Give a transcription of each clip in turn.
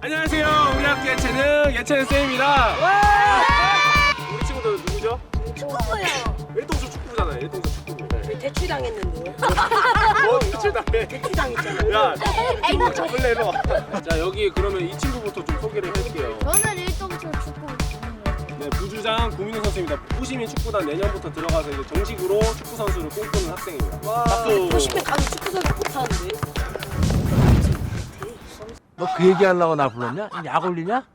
안녕하세요. 우리 학교 예체능 예체능 쌤입니다. 우리 친구들 누구죠? 축구부요. 일동초 축구부잖아요. 일동초 축구부. 네. 대출당했는데요. 뭐 대출당해. 대출당했잖아요. 야, 친구 잡을래 너. 자 여기 그러면 이 친구부터 좀 소개를 해줄게요. 저는 일동초 축구 네, 부주장 구민호 선수입니다. 후시민 축구단 내년부터 들어가서 이제 정식으로 축구 선수를 꿈꾸는 학생입니다. 박수. 보시면 가서 축구 선수 못하는데. 너 그 얘기하려고 나 불렀냐? 약 올리냐?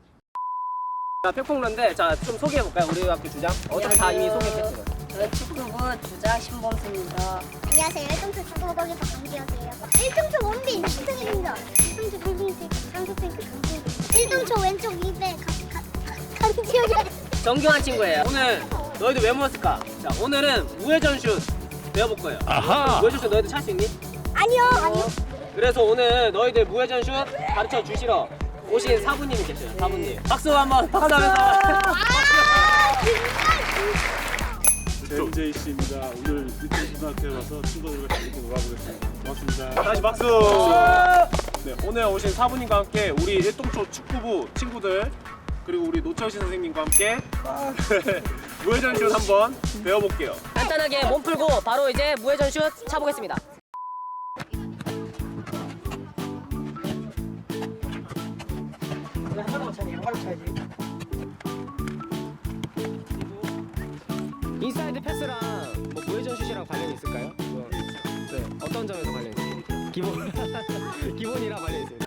자, 팩폭런데 자, 좀 소개해 볼까요? 우리 학교 주장. 어차피 다 이미 소개했어요. 저는 축구부 주장 신범수입니다. 안녕하세요 일동초 축구 거기 박강기였어요 일동초 원빈 신승일입니다 일동초 강승택 강승택 강승택 일동초 왼쪽 2배 강지혁이 정교한 친구예요. 오늘 너희들 왜 모였을까? 자, 오늘은 무회전 슛 배워볼 거예요. 아하! 무회전 슛 너희들 찰 수 있니? 아니요 아니요 그래서 오늘 너희들 무회전 슛 가르쳐 주시러 오신 사부님이 계셔요. 사부님. 박수 한번 박수 하면서. MJ 씨입니다. 오늘 일동초등학교에 와서 친구들과 재밌게 놀아보겠습니다. 고맙습니다. 다시 박수. 네, 오늘 오신 사부님과 함께 우리 일동초 축구부 친구들 그리고 우리 노철신 선생님과 함께 무회전 슛 한번 배워볼게요. 간단하게 몸 풀고 바로 이제 무회전 슛 차보겠습니다. 인사이드 패스랑 뭐 무회전 슛이랑 관련이 있을까요? 뭐, 네, 어떤 점에서 관련이 있을까요? 기본 기본이랑 관련이 있습니다.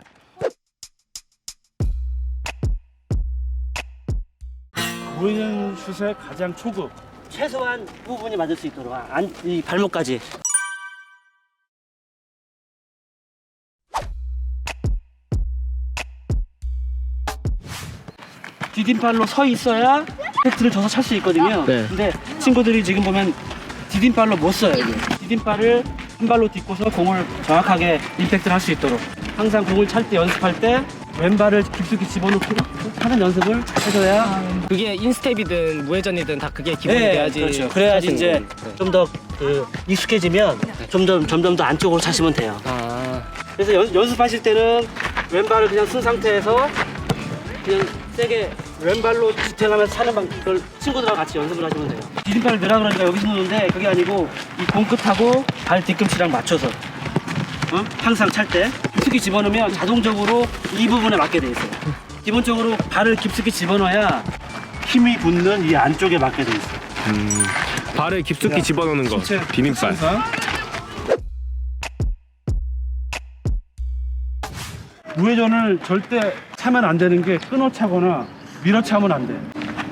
무회전 슛의 가장 초급 최소한 부분이 맞을 수 있도록 안, 이 발목까지 디딤발로 서 있어야 팩트를 져서 찰 수 있거든요. 네. 근데 친구들이 지금 보면 디딤발로 못 써요. 디딤발을 한 발로 딛고서 공을 정확하게 임팩트를 할 수 있도록 항상 공을 찰 때 연습할 때 왼발을 깊숙이 집어넣고 하는 연습을 해줘야 그게 인스텝이든 무회전이든 다 그게 기본이 네, 돼야지. 그렇죠. 그래야지 이제 있는 거지. 네. 좀 더 그 익숙해지면 점점 점점 더 안쪽으로 차시면 돼요. 아. 그래서 연, 연습하실 때는 왼발을 그냥 쓴 상태에서 그냥 세게 왼발로 지탱하면서 차는 방 그걸 친구들하고 같이 연습을 하시면 돼요. 디딤발을 넣으라 그러니까 여기서 놓는데 그게 아니고 이 공끝하고 발 뒤꿈치랑 맞춰서 어? 항상 찰 때 깊숙이 집어넣으면 자동적으로 이 부분에 맞게 돼 있어요. 기본적으로 발을 깊숙이 집어넣어야 힘이 붙는 이 안쪽에 맞게 돼 있어요. 발을 깊숙이 집어넣는 거. 비빔발. 무회전을 절대 차면 안 되는 게 끊어 차거나 밀어 차면 안 돼.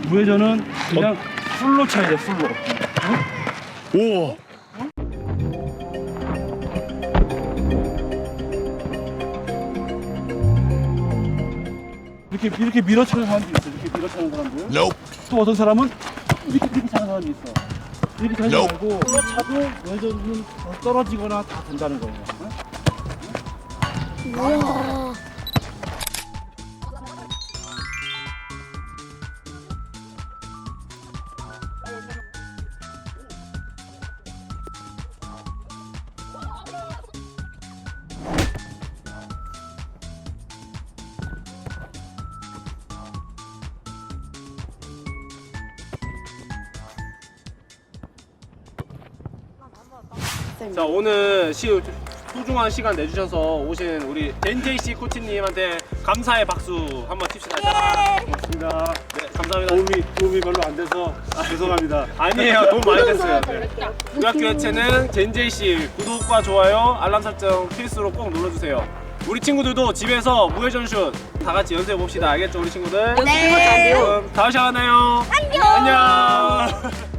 무회전은 그냥 풀로 차야 돼, 풀로. 오. 이렇게 이렇게 밀어 차는 사람도 있어. 이렇게 밀어 차는 사람들. 또 어떤 사람은 이렇게 이렇게 차는 사람이 있어. 이렇게 차지 말고 풀로 차도 무회전은 더 떨어지거나 다 된다는 거예요. 어? 자 오늘 시, 소중한 시간 내주셔서 오신 우리 NJC 코치님한테 감사의 박수 한번 칩시다. 고맙습니다. 네, 감사합니다. 도움이 도움이 별로 안 돼서 죄송합니다. 아니에요. 도움 많이 됐어요. 네. 우리 학교 예체능 젠제이씨 구독과 좋아요, 알람 설정 필수로 꼭 눌러주세요. 우리 친구들도 집에서 무회전슛 다 같이 연습해 봅시다. 알겠죠, 우리 친구들? 네. 그럼 다음 시간에 만나요. 안녕. 안녕.